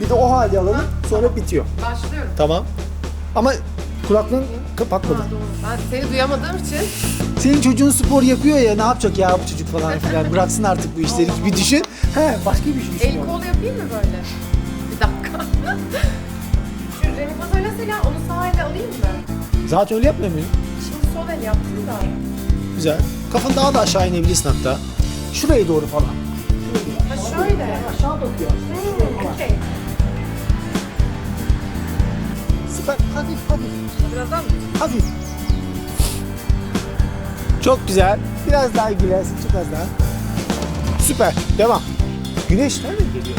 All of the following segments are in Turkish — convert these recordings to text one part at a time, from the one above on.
Bir de o halde alalım. Sonra bitiyor. Başlıyorum. Tamam. Ama kulaklığın kapatmadı. Ha, doğru. Ben seni duyamadığım için Senin çocuğun spor yapıyor ya ne yapacak ya bu çocuk falan filan. Bıraksın artık bu işleri. Bir düşün. He başka bir şey el düşünüyorum. kol yapayım mı böyle? Bir dakika. Şu Remi mesela onu sağ elle alayım mı? Zaten öyle yapmıyor muyum? Şimdi sol el yaptım da. Güzel. Kafan daha da aşağı inebilirsin hatta. Şuraya doğru falan. Ha şöyle. Aşağı bakıyor. Hmm, okey. Süper. Hafif hafif. Birazdan mı? Hafif. Çok güzel. Biraz daha gülersin. Çok az daha. Süper. Devam. Güneş nereden geliyor?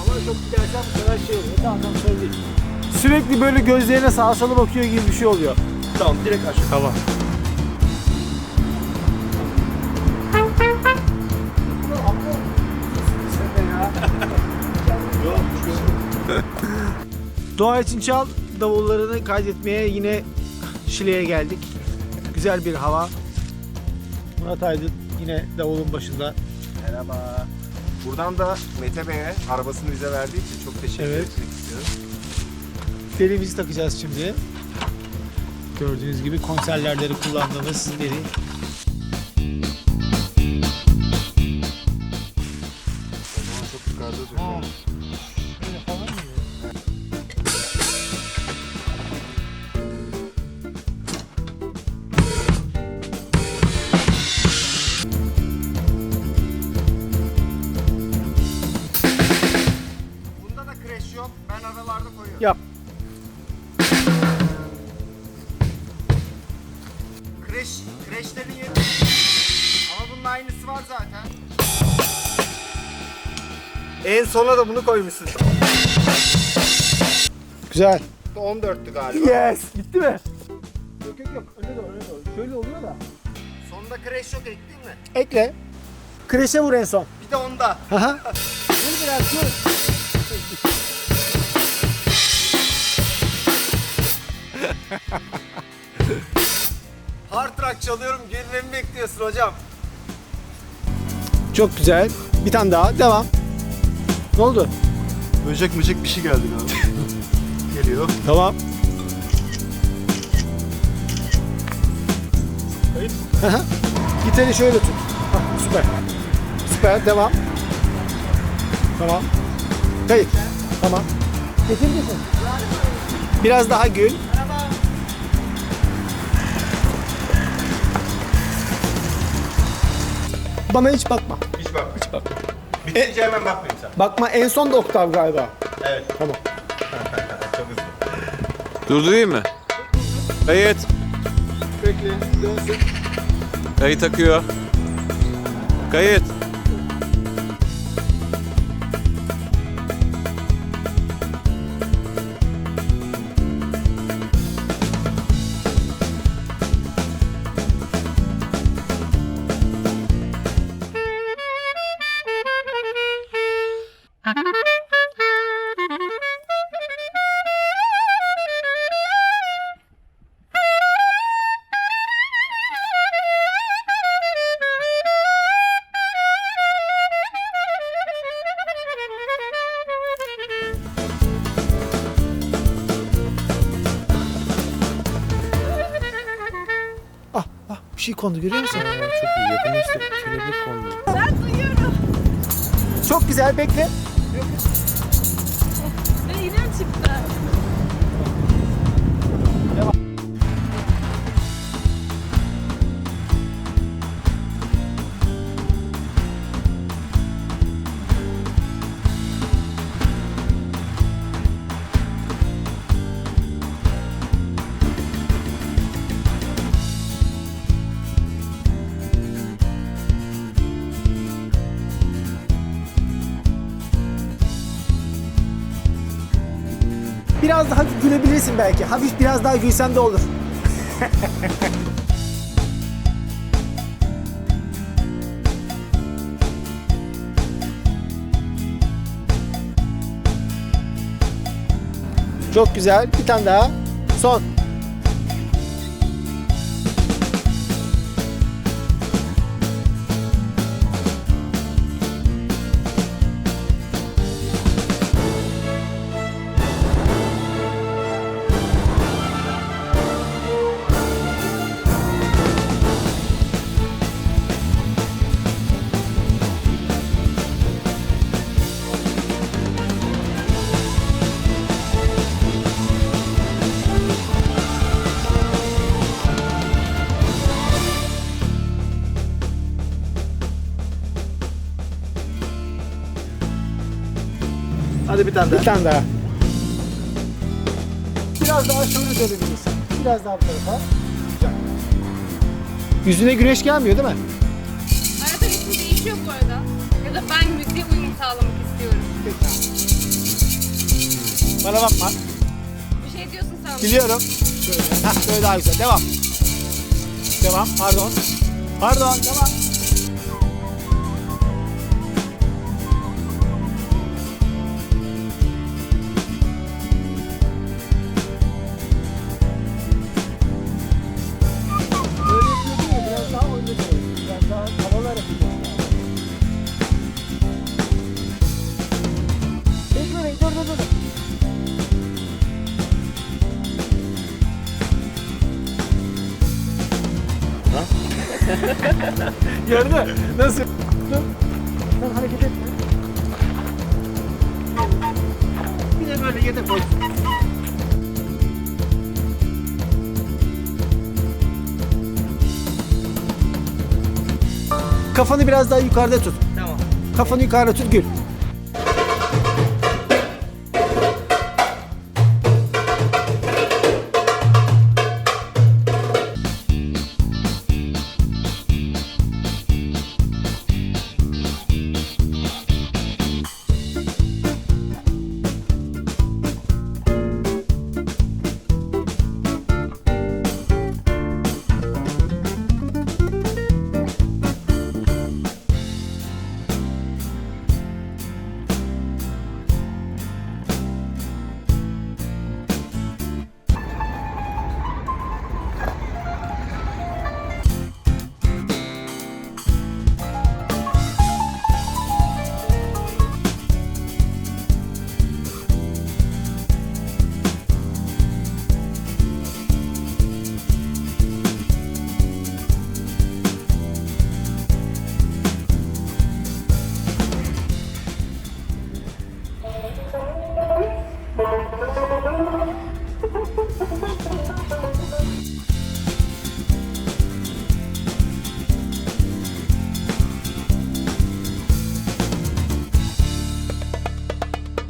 Ama çok gidersen bu sefer şey oluyor. Tamam tamam değil. Sürekli böyle gözlerine sağa sola bakıyor gibi bir şey oluyor. Tamam direkt aşağı. Tamam. Doğa için çal davullarını kaydetmeye yine Şile'ye geldik. Güzel bir hava. Murat Aydın yine davulun başında. Merhaba. Buradan da Mete Bey'e arabasını bize verdiği için çok teşekkür Evet. etmek istiyorum. Telimizi takacağız şimdi. Gördüğünüz gibi konserlerde de kullandığımız deri. Zaten. En sona da bunu koymuşsun. Güzel. 14'tü galiba. Yes. Bitti mi? Yok yok yok. Öne doğru öne doğru. Şöyle oluyor da. Sonunda crash yok ekleyeyim mi? Ekle. Kreşe vur en son. Bir de onda. Aha. Vur biraz vur. Hard rock çalıyorum. Girmemi bekliyorsun hocam. Çok güzel. Bir tane daha. Devam. Ne oldu? Böcek böcek bir şey geldi galiba. Geliyor. Tamam. Aha. Gitarı şöyle tut. Hah, süper. Süper. Devam. Tamam. Kayıt. Tamam. Getir getir. Biraz daha gül. Bana hiç bakma. Hiç bak. Hiç bak. Bitince hemen bakmayayım sen. Bakma en son da oktav galiba. Evet. Tamam. Çok hızlı. Durdurayım mı? Kayıt. Bekle. Dönsün. Kayıt takıyor. Kayıt. Bir şey kondu görüyor musun? Çok iyi. Yakınlaştı. Kelebek kondu. Çok güzel bekle. Ve yine mi çıktı? Biraz daha gülebilirsin belki. Hafif biraz daha gülsen de olur. Çok güzel. Bir tane daha. Son. Hadi bir tane daha. Bir tane daha. Biraz daha şöyle dönebilirsin. Biraz daha bu tarafa. Yüzüne güneş gelmiyor değil mi? Arada ritim değişiyor bu arada. Ya da ben müziğe uyum sağlamak istiyorum. Bana bakma. Bir şey diyorsun sen. Biliyorum. Şöyle. Heh, böyle daha güzel. Devam. Devam. Pardon. Pardon. Devam. Gördün mü? Nasıl? Sen hareket etme. Bir de böyle yedek koy. Kafanı biraz daha yukarıda tut. Tamam. Kafanı yukarıda tut gül.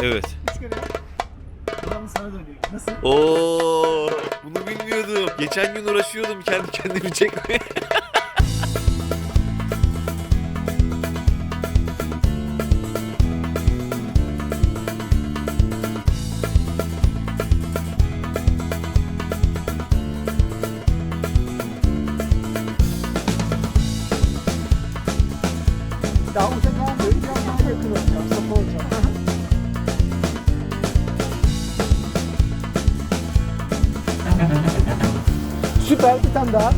Evet. Üç kere. Kulağını sana dönüyor. Nasıl? Oo, bunu bilmiyordum. Geçen gün uğraşıyordum kendi kendimi çekmeye. Daha.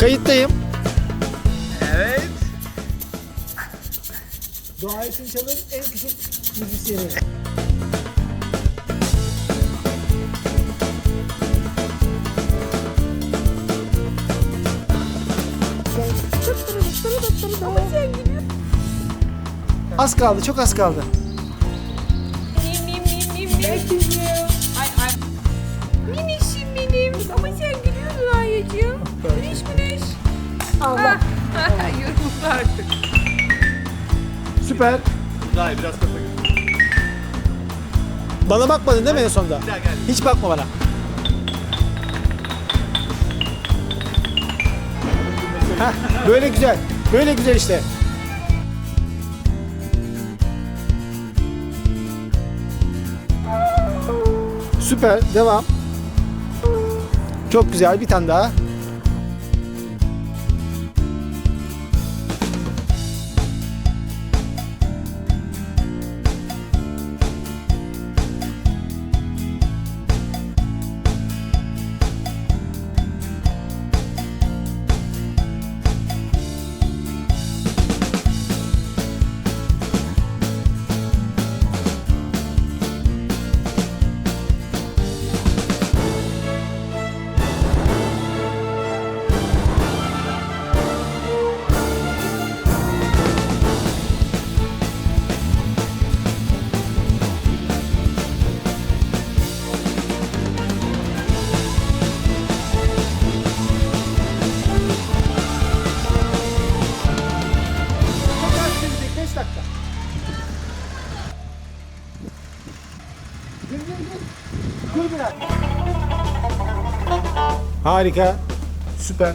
Kayıttayım. Evet. Doğa için çalır en küçük müzisyeni. Az kaldı, çok az kaldı. Allah. Yoruldu artık. Süper. Daha iyi biraz kafa götür. Bana bakmadın değil mi en sonunda? Bir daha gel. Hiç bakma bana. Heh, böyle güzel. Böyle güzel işte. Süper. Devam. Çok güzel. Bir tane daha. Harika. Süper.